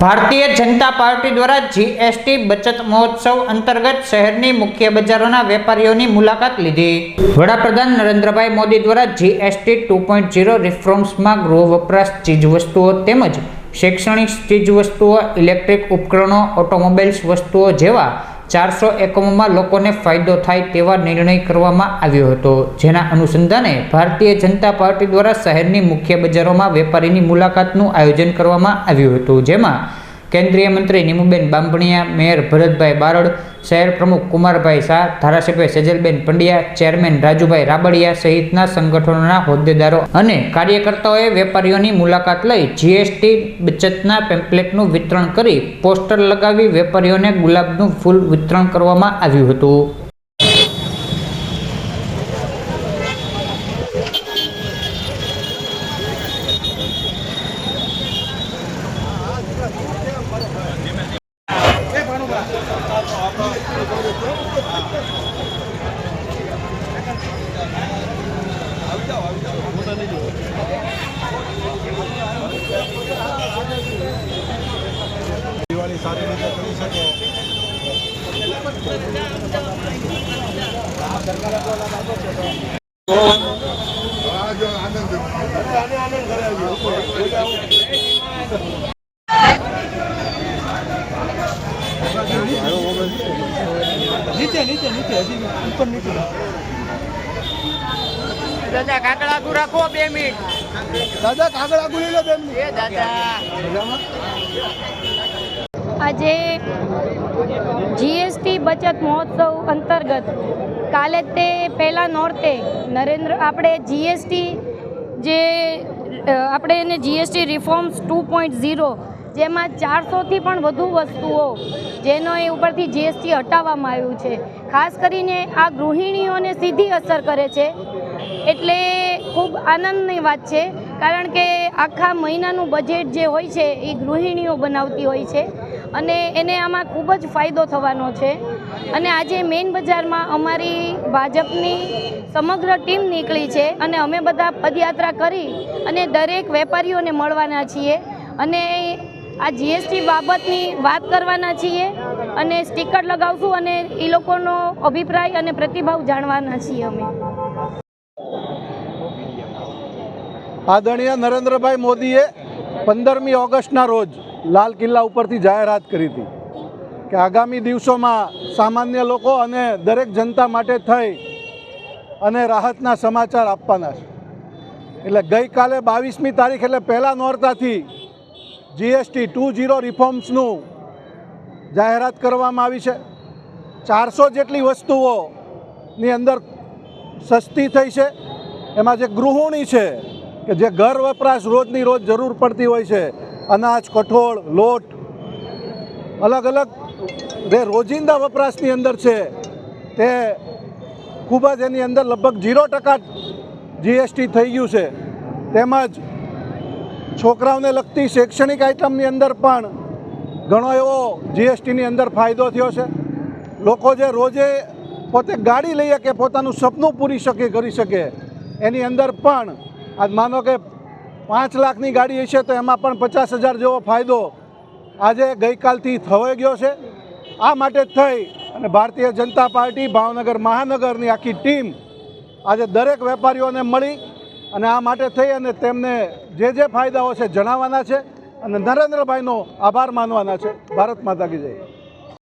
Bharatiya Janata party દ્વારા GST બચત મહોત્સવ અંતર્ગત શહેરની મુખ્ય બજારોના વેપારીઓની મુલાકાત લીધી. વડાપ્રધાન નરેન્દ્રભાઈ મોદી દ્વારા જીએસટી ટુ પોઈન્ટ ઝીરો રિફોર્મ્સમાં ગૃહ વપરાશ ચીજવસ્તુઓ તેમજ શૈક્ષણિક ચીજવસ્તુઓ, ઇલેક્ટ્રિક ઉપકરણો ઓટોમોબાઈલ્સ વસ્તુઓ જેવા ચારસો એકમોમાં લોકોને ફાયદો થાય તેવા નિર્ણય કરવામાં આવ્યો હતો, જેના અનુસંધાને ભારતીય જનતા પાર્ટી દ્વારા શહેરની મુખ્ય બજારોમાં વેપારીની મુલાકાતનું આયોજન કરવામાં આવ્યું હતું, જેમાં કેન્દ્રીય મંત્રી નીમુબેન બાંભણિયા, મેયર ભરતભાઈ બારડ, શહેર પ્રમુખ કુમારભાઈ શાહ, ધારાસભ્ય સેજલબેન પંડ્યા, ચેરમેન રાજુભાઈ રાબડિયા સહિતના સંગઠનોના હોદ્દેદારો અને કાર્યકર્તાઓએ વેપારીઓની મુલાકાત લઈ જીએસટી બચતના પેમ્પલેટનું વિતરણ કરી પોસ્ટર લગાવી વેપારીઓને ગુલાબનું ફૂલ વિતરણ કરવામાં આવ્યું હતું. દિવાળી સારી રીતે કરી નીચે નીચે નીચે હજી ઉપર નીચે. દાદા કાકડા આગુ રાખો બે મિનિટ. દાદા કાગળ આગળ લઈ લો બેન એ દાદા. આજે જીએસટી બચત મહોત્સવ અંતર્ગત કાલે તે પહેલાં નોર્તે નરેન્દ્ર આપણે જીએસટી જે આપણે એને GST reforms two point zero જેમાં ચારસોથી પણ વધુ વસ્તુઓ જેનો એ ઉપરથી જીએસટી હટાવવામાં આવ્યું છે. ખાસ કરીને આ ગૃહિણીઓને સીધી અસર કરે છે એટલે ખૂબ આનંદની વાત છે, કારણ કે આખા મહિનાનું બજેટ જે હોય છે, એ ગૃહિણીઓ બનાવતી હોય છે અને એને આમાં ખૂબ જ ફાયદો થવાનો છે. અને આજે મેઇન બજારમાં અમારી ભાજપની સમગ્ર ટીમ નીકળી છે અને અમે બધા પદયાત્રા કરી અને દરેક વેપારીઓને મળવાના છીએ અને આ જીએસટી બાબતની વાત કરવાના છીએ અને સ્ટીકર લગાવશું અને એ લોકોનો અભિપ્રાય અને પ્રતિભાવ જાણવાના છીએ અમે. આદરણીય નરેન્દ્રભાઈ મોદીએ પંદરમી ઓગસ્ટના રોજ લાલ કિલ્લા ઉપરથી જાહેરાત કરી હતી કે આગામી દિવસોમાં સામાન્ય લોકો અને દરેક જનતા માટે થઈ અને રાહતના સમાચાર આપવાના છે. એટલે ગઈકાલે બાવીસમી તારીખ એટલે પહેલા નોરતાથી જીએસટી ટુ ઝીરો રિફોર્મ્સનું જાહેરાત કરવામાં આવી છે. ચારસો જેટલી વસ્તુઓની અંદર સસ્તી થઈ છે. એમાં જે ગૃહિણી છે કે જે ઘર વપરાશ રોજની રોજ જરૂર પડતી હોય છે, અનાજ, કઠોળ, લોટ, અલગ અલગ જે રોજિંદા વપરાશની અંદર છે, તે ખૂબ જ એની અંદર લગભગ ઝીરો ટકા જીએસટી થઈ ગયું છે. તેમજ છોકરાઓને લગતી શૈક્ષણિક આઇટમની અંદર પણ ઘણો એવો જીએસટીની અંદર ફાયદો થયો છે. લોકો જે રોજે પોતે ગાડી લઈ શકે પોતાનું સપનું પૂરી શકે, કરી શકે, એની અંદર પણ આજ માનો કે પાંચ લાખની ગાડી હશે તો એમાં પણ પચાસ હજાર જેવો ફાયદો આજે ગઈકાલથી થવાઈ ગયો છે. આ માટે થઈ અને ભારતીય જનતા પાર્ટી, ભાવનગર મહાનગરની આખી ટીમ આજે દરેક વેપારીઓને મળી અને આ માટે થઈ અને તેમને જે જે ફાયદાઓ છે જણાવવાના છે અને નરેન્દ્રભાઈનો આભાર માનવાના છે. ભારત માતા કી જય.